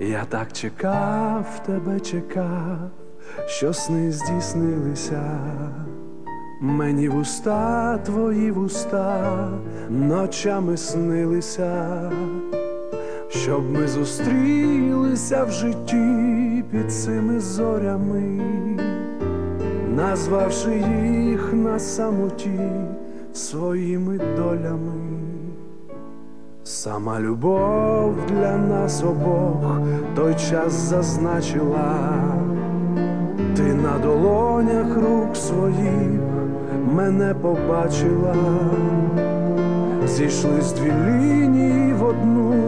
Я так чекав, тебе чекав, що сни здійснилися. Мені вуста, твої вуста ночами снилися, щоб ми зустрілися в житті під цими зорями, назвавши їх на самоті своїми долями. Сама любов для нас обох той час зазначила, ти на долонях рук своїх мене побачила, зійшлись дві лінії в одну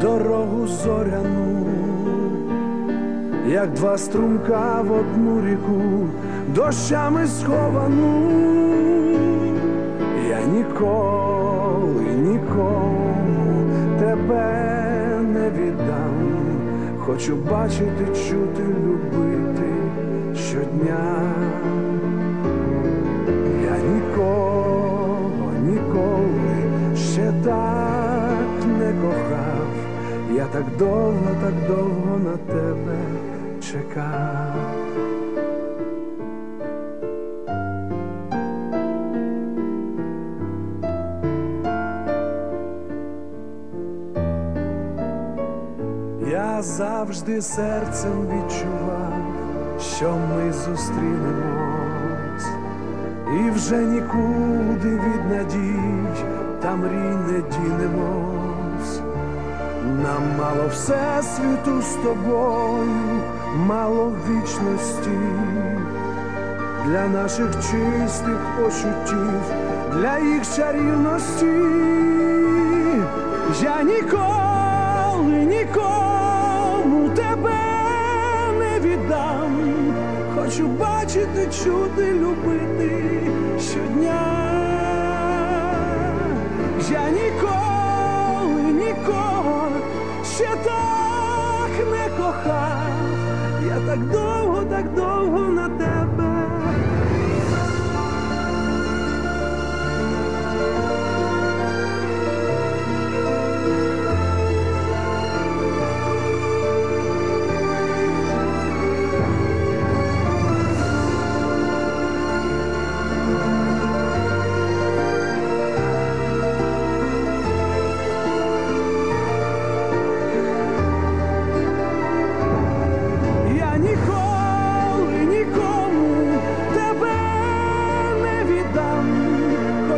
дорогу зоряну, як два струмка в одну ріку, дощами сховану. Я ніколи нікому тебе не віддам. Хочу бачити, чути, любити щодня. Я нікого ніколи ще так не кохав. Я так довго, так довго на тебе чекав. Я завжди серцем відчував, що ми зустрінемось, і вже нікуди від надій та мрій не дінемось. Нам мало всесвіту з тобою, мало вічності для наших чистих почуттів, для їх чарівності. Я ніколи нікому тебе не віддам. Хочу бачити, чути, любити щодня. Я ніколи так довго, так довго на тебе.